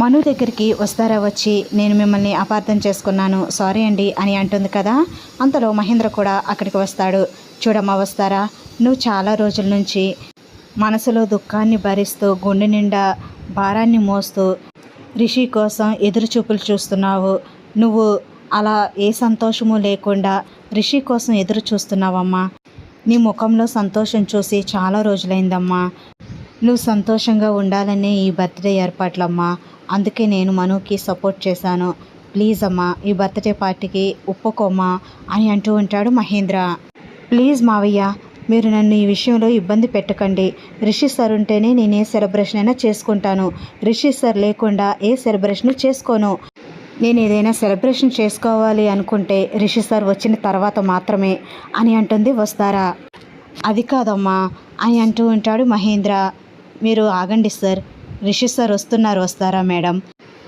మను దగ్గరికి వస్తారా వచ్చి నేను మిమ్మల్ని అపార్థం చేసుకున్నాను. సారీ అండి అని అంటుంది కదా అంతలో మహేంద్ర కూడా అక్కడికి వస్తాడు. చూడమ్మా వస్తారా? నువ్వు చాలా రోజుల నుంచి మనసులో దుఃఖాన్ని భరిస్తూ గుండె నిండా భారాన్ని మోస్తూ రిషి కోసం ఎదురు చూపులు చూస్తున్నావు. నువ్వు అలా ఏ సంతోషము లేకుండా రిషి కోసం ఎదురు చూస్తున్నావమ్మా నీ ముఖంలో సంతోషం చూసి చాలా రోజులైందమ్మా. నువ్వు సంతోషంగా ఉండాలనే ఈ బర్త్డే ఏర్పాట్లమ్మా. అందుకే నేను మనుకి సపోర్ట్ చేశాను. ప్లీజ్ అమ్మా ఈ బర్త్డే పార్టీకి ఒప్పుకోమా అని అంటూ ఉంటాడు మహేంద్ర. ప్లీజ్ మావయ్య మీరు నన్ను ఈ విషయంలో ఇబ్బంది పెట్టకండి. రిషి సార్ ఉంటేనే నేను ఏ సెలబ్రేషన్ అయినా చేసుకుంటాను. రిషి సార్ లేకుండా ఏ సెలబ్రేషన్ చేసుకోను. నేను ఏదైనా సెలబ్రేషన్ చేసుకోవాలి అనుకుంటే రిషి సార్ వచ్చిన తర్వాత మాత్రమే అని అంటుంది వస్తారా అది కాదమ్మా అని అంటూ ఉంటాడు మహేంద్ర. మీరు ఆగండి సార్. రిషి సార్ వస్తున్నారు వస్తారా మేడం?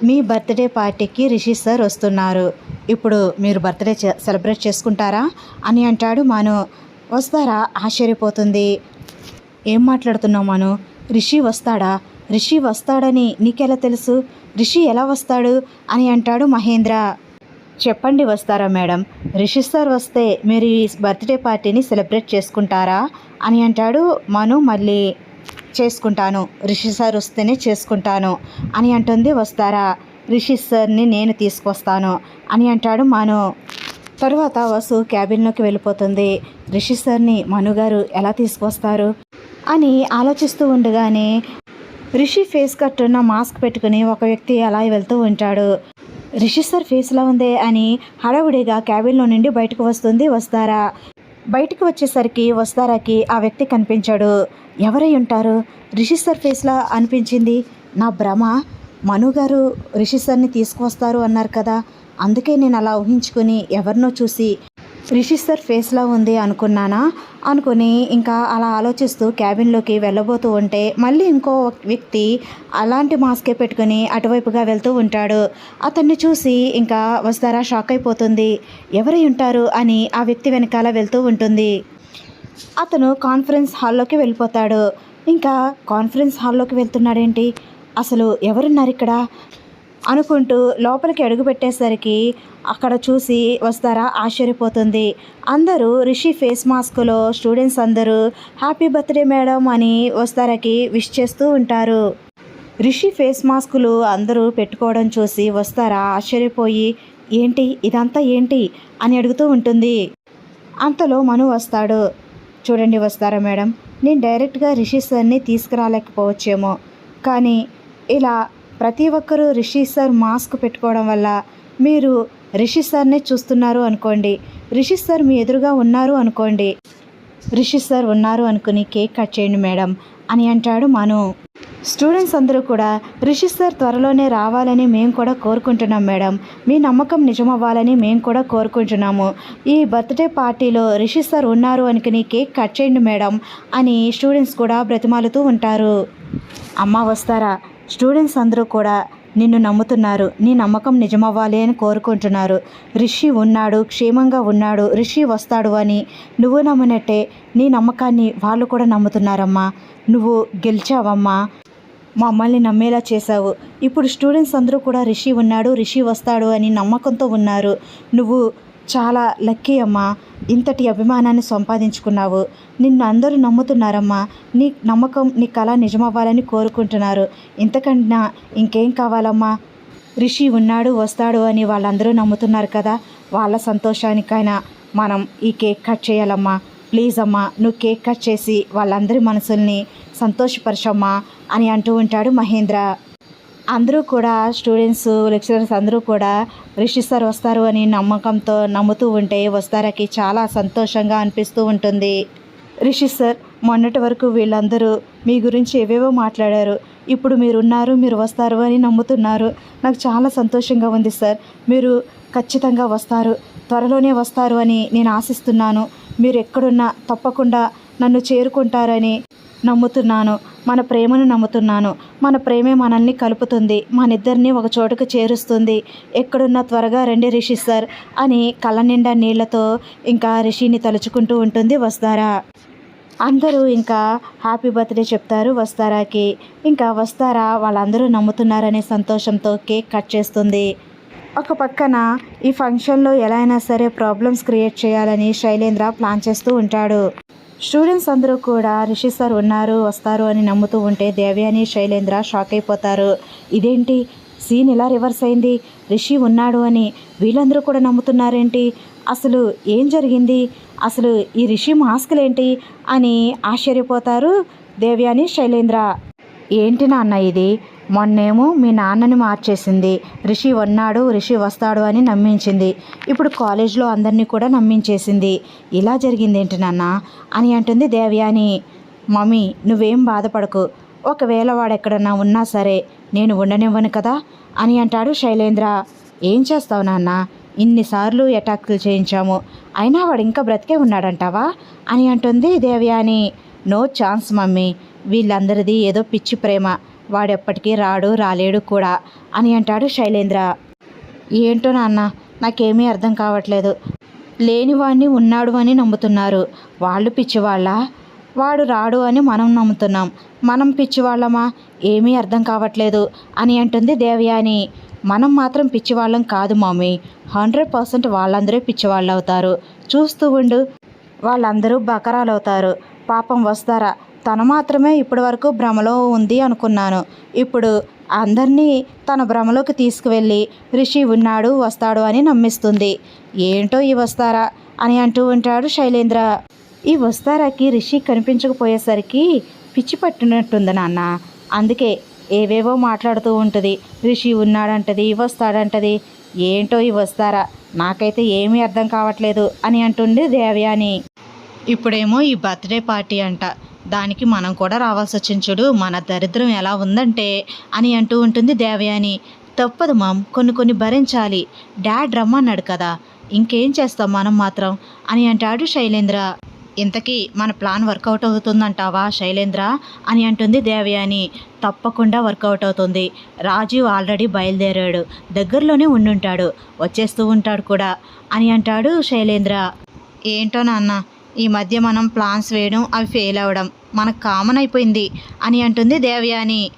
మీ బర్త్డే పార్టీకి రిషి సార్ వస్తున్నారు. ఇప్పుడు మీరు బర్త్డే చే- సెలబ్రేట్ చేసుకుంటారా? అని అంటాడు మను. వస్తారా? ఆశ్చర్యపోతుంది. ఏం మాట్లాడుతున్నావు మను? రిషి వస్తాడా? రిషి వస్తాడని నీకెలా తెలుసు? రిషి ఎలా వస్తాడు? అని అంటాడు మహేంద్ర. చెప్పండి వస్తారా మేడం? రిషి సార్ వస్తే మీరు ఈ బర్త్డే పార్టీని సెలబ్రేట్ చేసుకుంటారా? అని అంటాడు మను మళ్ళీ. చేసుకుంటాను. రిషి సార్ వస్తేనే చేసుకుంటాను. అని అంటుంది వస్తారా? రిషి సార్ని నేను తీసుకొస్తాను అని అంటాడు మాను. తరువాత వసు క్యాబిన్లోకి వెళ్ళిపోతుంది. రిషి సార్ని మనుగారు ఎలా తీసుకొస్తారు? అని ఆలోచిస్తూ ఉండగానే రిషి ఫేస్ కట్టున్న మాస్క్ పెట్టుకుని ఒక వ్యక్తి అలా వెళ్తూ ఉంటాడు. రిషి సార్ ఫేస్లా ఉందే అని హడావుడిగా క్యాబిన్లో నుండి బయటకు వస్తుంది వస్తారా? బయటకు వచ్చేసరికి వస్తారాకి ఆ వ్యక్తి కనిపించాడు. ఎవరై ఉంటారు? రిషి సార్ ఫేస్లా అనిపించింది. నా భ్రమ. మను గారు రిషి సార్ని తీసుకువస్తారు అన్నారు కదా. అందుకే నేను అలా ఊహించుకుని ఎవరినో చూసి రిషి సార్ ఫేస్లా ఉంది అనుకున్నానా? అనుకుని ఇంకా అలా ఆలోచిస్తూ క్యాబిన్లోకి వెళ్ళబోతూ ఉంటే మళ్ళీ ఇంకో వ్యక్తి అలాంటి మాస్కే పెట్టుకుని అటువైపుగా వెళ్తూ ఉంటాడు. అతన్ని చూసి ఇంకా వస్తారా షాక్ అయిపోతుంది. ఎవరై ఉంటారు అని ఆ వ్యక్తి వెనకాల వెళ్తూ ఉంటుంది. అతను కాన్ఫరెన్స్ హాల్లోకి వెళ్ళిపోతాడు. ఇంకా కాన్ఫరెన్స్ హాల్లోకి వెళ్తున్నాడేంటి? అసలు ఎవరున్నారు ఇక్కడ? అనుకుంటూ లోపలికి అడుగుపెట్టేసరికి అక్కడ చూసి వస్తారా? ఆశ్చర్యపోతుంది. అందరూ రిషి ఫేస్ మాస్క్లో స్టూడెంట్స్ అందరూ హ్యాపీ బర్త్డే మేడం అని వస్తారాకి విష్ చేస్తూ ఉంటారు. రిషి ఫేస్ మాస్కులు అందరూ పెట్టుకోవడం చూసి వస్తారా? ఆశ్చర్యపోయి ఏంటి? ఇదంతా ఏంటి? అని అడుగుతూ ఉంటుంది. అంతలో మను వస్తాడు. చూడండి వస్తారా మేడం? నేను డైరెక్ట్గా రిషి సార్ని తీసుకురాలేకపోవచ్చేమో. కానీ ఇలా ప్రతి ఒక్కరూ రిషి సార్ మాస్క్ పెట్టుకోవడం వల్ల మీరు రిషి సార్నే చూస్తున్నారు అనుకోండి. రిషి సార్ మీ ఎదురుగా ఉన్నారు అనుకోండి. రిషి సార్ ఉన్నారు అనుకుని కేక్ కట్ చేయండి మేడం అని అంటాడు మను. స్టూడెంట్స్ అందరూ కూడా రిషి సార్ త్వరలోనే రావాలని మేము కూడా కోరుకుంటున్నాం మేడం. మీ నమ్మకం నిజమవ్వాలని మేము కూడా కోరుకుంటున్నాము. ఈ బర్త్డే పార్టీలో రిషి సార్ ఉన్నారు అనుకుని కేక్ కట్ చేయండి మేడం అని స్టూడెంట్స్ కూడా బ్రతిమాలుతూ ఉంటారు. అమ్మ వస్తారా? స్టూడెంట్స్ అందరూ కూడా నిన్ను నమ్ముతున్నారు. నీ నమ్మకం నిజమవ్వాలి అని కోరుకుంటున్నారు. రిషి ఉన్నాడు క్షేమంగా ఉన్నాడు రిషి వస్తాడు అని నువ్వు నమ్మినట్టే నీ నమ్మకాన్ని వాళ్ళు కూడా నమ్ముతున్నారమ్మా. నువ్వు గెలిచావమ్మా. మమ్మల్ని నమ్మేలా చేశావు. ఇప్పుడు స్టూడెంట్స్ అందరూ కూడా రిషి ఉన్నాడు రిషి వస్తాడు అని నమ్మకంతో ఉన్నారు. నువ్వు చాలా లక్కీ అమ్మా. ఇంతటి అభిమానాన్ని సంపాదించుకున్నావు. నిన్ను అందరూ నమ్ముతున్నారమ్మా. నీ నమ్మకం నీ కళ నిజమవ్వాలని కోరుకుంటున్నారు. ఇంతకన్నా ఇంకేం కావాలమ్మా? రిషి ఉన్నాడు వస్తాడు అని వాళ్ళందరూ నమ్ముతున్నారు కదా. వాళ్ళ సంతోషానికైనా మనం ఈ కేక్ కట్ చేయాలమ్మా. ప్లీజ్ అమ్మా నువ్వు కేక్ కట్ చేసి వాళ్ళందరి మనసుల్ని సంతోషపరచమ్మా అని అంటూ ఉంటాడు మహేంద్ర. అందరూ కూడా స్టూడెంట్స్ లెక్చరర్స్ అందరూ కూడా రిషి సార్ వస్తారు అని నమ్మకంతో నమ్ముతూ ఉంటే వస్తారకి చాలా సంతోషంగా అనిపిస్తూ ఉంటుంది. రిషి సార్ మొన్నటి వరకు వీళ్ళందరూ మీ గురించి ఏవేవో మాట్లాడారు. ఇప్పుడు మీరు ఉన్నారు మీరు వస్తారు అని నమ్ముతున్నారు. నాకు చాలా సంతోషంగా ఉంది సార్. మీరు ఖచ్చితంగా వస్తారు. త్వరలోనే వస్తారు అని నేను ఆశిస్తున్నాను. మీరు ఎక్కడున్నా తప్పకుండా నన్ను చేరుకుంటారని నమ్ముతున్నాను. మన ప్రేమను నమ్ముతున్నాను. మన ప్రేమే మనల్ని కలుపుతుంది. మనిద్దరిని ఒక చోటుకు చేరుస్తుంది. ఎక్కడున్నా త్వరగా రండి రిషి సార్ అని కళ్ళ నిండా నీళ్ళతో ఇంకా రిషిని తలుచుకుంటూ ఉంటుంది వస్తారా. అందరూ ఇంకా హ్యాపీ బర్త్డే చెప్తారు వస్తారాకి. ఇంకా వస్తారా వాళ్ళందరూ నమ్ముతున్నారనే సంతోషంతో కేక్ కట్ చేస్తుంది. ఒక పక్కన ఈ ఫంక్షన్లో ఎలా అయినా సరే ప్రాబ్లమ్స్ క్రియేట్ చేయాలని శైలేంద్ర ప్లాన్ చేస్తూ ఉంటాడు. స్టూడెంట్స్ అందరూ కూడా రిషి సార్ ఉన్నారు వస్తారు అని నమ్ముతూ ఉంటే దేవ్యాని శైలేంద్ర షాక్ అయిపోతారు. ఇదేంటి? సీన్ ఇలా రివర్స్ అయింది? రిషి ఉన్నాడు అని వీళ్ళందరూ కూడా నమ్ముతున్నారేంటి? అసలు ఏం జరిగింది? అసలు ఈ రిషి మాస్కులేంటి? అని ఆశ్చర్యపోతారు దేవ్యాని శైలేంద్ర. ఏంటి నాన్న ఇది? మొన్నేమో మీ నాన్నని మార్చేసింది. రిషి ఉన్నాడు రిషి వస్తాడు అని నమ్మించింది. ఇప్పుడు కాలేజ్లో అందరినీ కూడా నమ్మించేసింది. ఇలా జరిగింది ఏంటి నాన్న? అని అంటుంది దేవయాని. మమ్మీ నువ్వేం బాధపడకు. ఒకవేళ వాడు ఎక్కడన్నా ఉన్నా సరే నేను ఉండనివ్వను కదా? అని అంటాడు శైలేంద్ర. ఏం చేస్తావు నాన్న? ఇన్నిసార్లు ఎటాక్లు చేయించాము. అయినా వాడు ఇంకా బ్రతికే ఉన్నాడంటావా? అని అంటుంది దేవయాని. No chance mummy. వీళ్ళందరిది ఏదో పిచ్చి ప్రేమ. వాడెప్పటికీ రాడు రాలేడు కూడా అని అంటాడు శైలేంద్ర. ఏంటో నాన్న నాకేమీ అర్థం కావట్లేదు. లేనివాడిని ఉన్నాడు అని నమ్ముతున్నారు. వాళ్ళు పిచ్చివాళ్ళ? వాడు రాడు అని మనం నమ్ముతున్నాం. మనం పిచ్చివాళ్ళమా? ఏమీ అర్థం కావట్లేదు అని అంటుంది దేవయాని. మనం మాత్రం పిచ్చివాళ్ళం కాదు మమ్మీ హండ్రెడ్ పర్సెంట్ వాళ్ళందరూ పిచ్చివాళ్ళు అవుతారు చూస్తూ ఉండు వాళ్ళందరూ బకరాలు అవుతారు పాపం వస్తారా? తను మాత్రమే ఇప్పటి వరకు భ్రమలో ఉంది అనుకున్నాను. ఇప్పుడు అందరినీ తన భ్రమలోకి తీసుకువెళ్ళి రిషి ఉన్నాడు వస్తాడు అని నమ్మిస్తుంది. ఏంటో ఈ వస్తారా? అని అంటూ ఉంటాడు శైలేంద్ర. ఈ వస్తారాకి రిషి కనిపించకపోయేసరికి పిచ్చి పట్టినట్టుంది నాన్న. అందుకే ఏవేవో మాట్లాడుతూ ఉంటుంది. రిషి ఉన్నాడంటది వస్తాడంటది. ఏంటో ఈ వస్తారా? నాకైతే ఏమీ అర్థం కావట్లేదు అని అంటుంది దేవయాని. ఇప్పుడేమో ఈ బర్త్డే పార్టీ అంట. దానికి మనం కూడా రావాల్సి వచ్చింది చూడు మన దరిద్రం ఎలా ఉందంటే అని అంటూ ఉంటుంది దేవయాని. తప్పదు మామ్ కొన్ని కొన్ని భరించాలి. డాడ్ రమ్మన్నాడు కదా ఇంకేం చేస్తాం మనం మాత్రం అని అంటాడు శైలేంద్ర. ఇంతకీ మన ప్లాన్ వర్కౌట్ అవుతుందంటావా శైలేంద్ర అని అంటుంది దేవయాని. తప్పకుండా వర్కౌట్ అవుతుంది. రాజీవ్ ఆల్రెడీ బయలుదేరాడు దగ్గరలోనే ఉండుంటాడు వచ్చేస్తూ ఉంటాడు కూడా అని అంటాడు శైలేంద్ర. ఏంటో నాన్న ఈ మధ్య మనం ప్లాన్స్ వేయడం అవి ఫెయిల్ అవ్వడం మనకు కామన్ అయిపోయింది అని అంటుంది దేవయాని.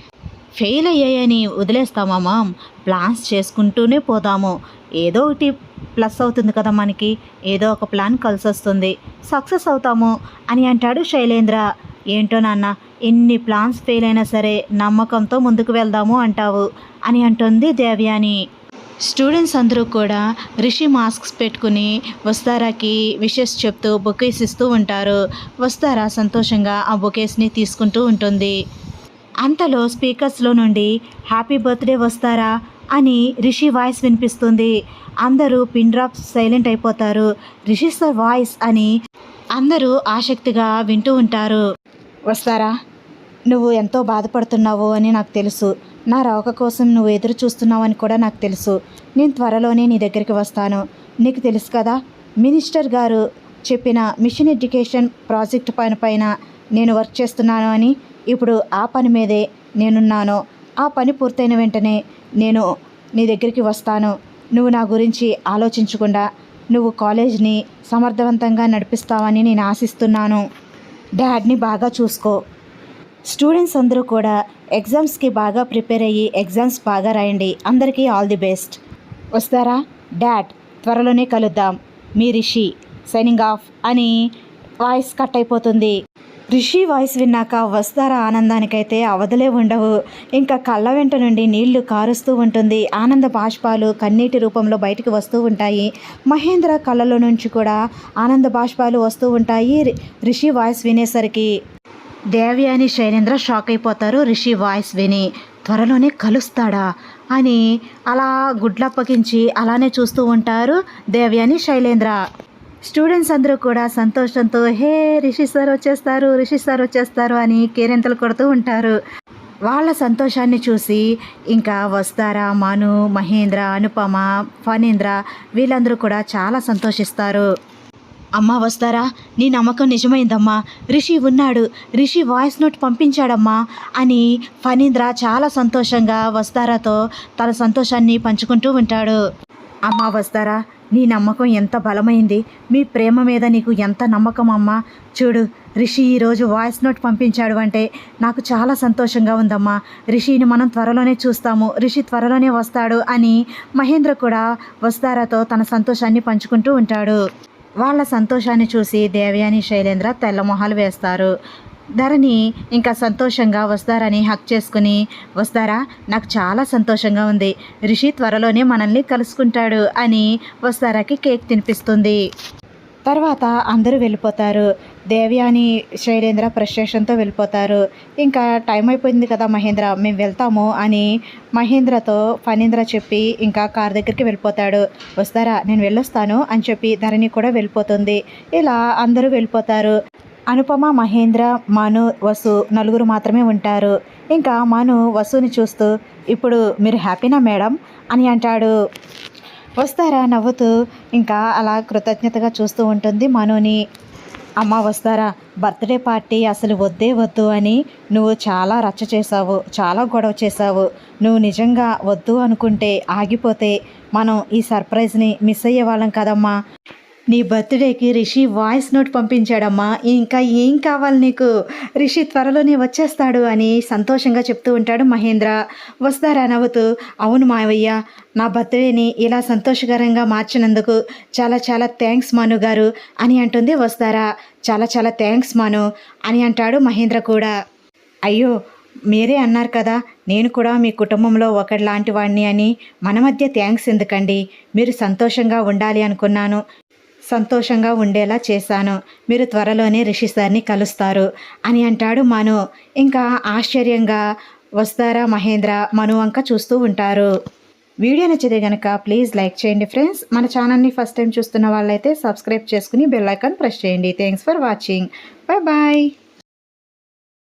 ఫెయిల్ అయ్యాయని వదిలేస్తామా మామ్? ప్లాన్స్ చేసుకుంటూనే పోదాము. ఏదో ఒకటి ప్లస్ అవుతుంది కదా మనకి. ఏదో ఒక ప్లాన్ కలిసి వస్తుంది. సక్సెస్ అవుతాము అని అంటాడు శైలేంద్ర. ఏంటో నాన్న ఎన్ని ప్లాన్స్ ఫెయిల్ అయినా సరే నమ్మకంతో ముందుకు వెళ్దాము అంటావు అని అంటుంది దేవయాని. స్టూడెంట్స్ అందరూ కూడా రిషి మాస్క్స్ పెట్టుకుని వస్తారాకి విషెస్ చెప్తూ బొకేస్ ఇస్తూ ఉంటారు. వస్తారా సంతోషంగా ఆ బొకేస్ని తీసుకుంటూ ఉంటుంది. అంతలో స్పీకర్స్లో నుండి హ్యాపీ బర్త్డే వస్తారా? అని రిషి వాయిస్ వినిపిస్తుంది. అందరూ పిన్ డ్రాప్ సైలెంట్ అయిపోతారు. రిషి సార్ వాయిస్ అని అందరూ ఆసక్తిగా వింటూ ఉంటారు. వస్తారా? నువ్వు ఎంతో బాధపడుతున్నావు అని నాకు తెలుసు. నా రాక కోసం నువ్వు ఎదురు చూస్తున్నావని కూడా నాకు తెలుసు. నేను త్వరలోనే నీ దగ్గరికి వస్తాను. నీకు తెలుసు కదా మినిస్టర్ గారు చెప్పిన మిషన్ ఎడ్యుకేషన్ ప్రాజెక్ట్ పైన పైన నేను వర్క్ చేస్తున్నాను అని ఇప్పుడు ఆ పని మీదే నేనున్నాను. ఆ పని పూర్తయిన వెంటనే నేను నీ దగ్గరికి వస్తాను. నువ్వు నా గురించి ఆలోచించకుండా నువ్వు కాలేజ్ని సమర్థవంతంగా నడిపిస్తావని నేను ఆశిస్తున్నాను. డాడ్ని బాగా చూసుకో. స్టూడెంట్స్ అందరూ కూడా ఎగ్జామ్స్కి బాగా ప్రిపేర్ అయ్యి ఎగ్జామ్స్ బాగా రాయండి. అందరికీ ఆల్ ది బెస్ట్. వస్తారా? డాడ్ త్వరలోనే కలుద్దాం. మీ రిషి సైనింగ్ ఆఫ్ అని వాయిస్ కట్ అయిపోతుంది. రిషి వాయిస్ విన్నాక వస్తారా ఆనందానికైతే అవధలే ఉండవు. ఇంకా కళ్ళ వెంట నుండి నీళ్ళు కారుస్తూ ఉంటుంది. ఆనంద బాష్పాలు కన్నీటి రూపంలో బయటికి వస్తూ ఉంటాయి. మహేంద్ర కళ్ళలో నుంచి కూడా ఆనంద బాష్పాలు వస్తూ ఉంటాయి. రిషి వాయిస్ వినేసరికి దేవ్యాని శైలేంద్ర షాక్ అయిపోతారు. రిషి వాయిస్ విని త్వరలోనే కలుస్తాడా? అని అలా గుడ్లప్పగించి అలానే చూస్తూ ఉంటారు దేవ్యాని శైలేంద్ర. స్టూడెంట్స్ అందరూ కూడా సంతోషంతో హే రిషి సార్ వచ్చేస్తారు రిషి సార్ వచ్చేస్తారు అని కేరింతలు కొడుతూ ఉంటారు. వాళ్ళ సంతోషాన్ని చూసి ఇంకా వస్తారా మను మహేంద్ర అనుపమ ఫణీంద్ర? వీళ్ళందరూ కూడా చాలా సంతోషిస్తారు. అమ్మా వస్తారా? నీ నమ్మకం నిజమైందమ్మా. రిషి ఉన్నాడు. రిషి వాయిస్ నోట్ పంపించాడమ్మా అని ఫణీంద్ర చాలా సంతోషంగా వస్తారాతో తన సంతోషాన్ని పంచుకుంటూ ఉంటాడు. అమ్మా వస్తారా? నీ నమ్మకం ఎంత బలమైంది. మీ ప్రేమ మీద నీకు ఎంత నమ్మకం అమ్మా. చూడు రిషి ఈరోజు వాయిస్ నోట్ పంపించాడు అంటే నాకు చాలా సంతోషంగా ఉందమ్మా. రిషిని మనం త్వరలోనే చూస్తాము. రిషి త్వరలోనే వస్తాడు అని మహేంద్ర కూడా వస్తారాతో తన సంతోషాన్ని పంచుకుంటూ ఉంటాడు. వాళ్ళ సంతోషాన్ని చూసి దేవయాని శైలేంద్ర తెల్లమొహాలు వేస్తారు. ధరణి ఇంకా సంతోషంగా వస్తారని హక్ చేసుకుని వస్తారా? నాకు చాలా సంతోషంగా ఉంది. రిషి త్వరలోనే మనల్ని కలుసుకుంటాడు అని వస్తారాకి కేక్ తినిపిస్తుంది. తర్వాత అందరూ వెళ్ళిపోతారు. దేవ్యాని శైలేంద్ర ఫ్రస్ట్రేషన్తో వెళ్ళిపోతారు. ఇంకా టైం అయిపోయింది కదా మహేంద్ర మేము వెళ్తాము అని మహేంద్రతో ఫణీంద్ర చెప్పి ఇంకా కార్ దగ్గరికి వెళ్ళిపోతాడు. వస్తారా? నేను వెళ్ళొస్తాను అని చెప్పి ధరణి కూడా వెళ్ళిపోతుంది. ఇలా అందరూ వెళ్ళిపోతారు. అనుపమ మహేంద్ర మను వసు నలుగురు మాత్రమే ఉంటారు. ఇంకా మను వసుని చూస్తూ ఇప్పుడు మీరు హ్యాపీనా మేడం? అని అంటాడు. వస్తారా నవ్వుతూ? ఇంకా అలా కృతజ్ఞతగా చూస్తూ ఉంటుంది మనోని. అమ్మ వస్తారా? బర్త్డే పార్టీ అసలు వద్దే వద్దు అని నువ్వు చాలా రచ్చ చేసావు చాలా గొడవ చేసావు నువ్వు నిజంగా వద్దు అనుకుంటే ఆగిపోతే మనం ఈ సర్ప్రైజ్ని మిస్ అయ్యే వాళ్ళం కదమ్మా. నీ బర్త్డేకి రిషి వాయిస్ నోట్ పంపించాడమ్మా. ఇంకా ఏం కావాలి నీకు? రిషి త్వరలోనే వచ్చేస్తాడు అని సంతోషంగా చెప్తూ ఉంటాడు మహేంద్ర. వస్తారా నవ్వుతూ? అవును మావయ్య. నా బర్త్డేని ఇలా సంతోషకరంగా మార్చినందుకు చాలా చాలా థ్యాంక్స్ మాను గారు అని అంటుంది వస్తారా. చాలా చాలా థ్యాంక్స్ మాను అని అంటాడు మహేంద్ర కూడా. అయ్యో మీరే అన్నారు కదా నేను కూడా మీ కుటుంబంలో ఒకటి వాడిని అని. మన మధ్య థ్యాంక్స్ ఎందుకండి? మీరు సంతోషంగా ఉండాలి అనుకున్నాను. సంతోషంగా ఉండేలా చేశాను. మీరు త్వరలోనే రిషి సార్ని కలుస్తారు అని అంటాడు మను. ఇంకా ఆశ్చర్యంగా వస్తారా మహేంద్ర? మను వంక చూస్తూ ఉంటారు. వీడియో నచ్చితే కనుక ప్లీజ్ లైక్ చేయండి ఫ్రెండ్స్. మన ఛానల్ని ఫస్ట్ టైం చూస్తున్న వాళ్ళైతే సబ్స్క్రైబ్ చేసుకుని బెల్ ఐకాన్ ప్రెస్ చేయండి. Thanks for watching. Bye bye.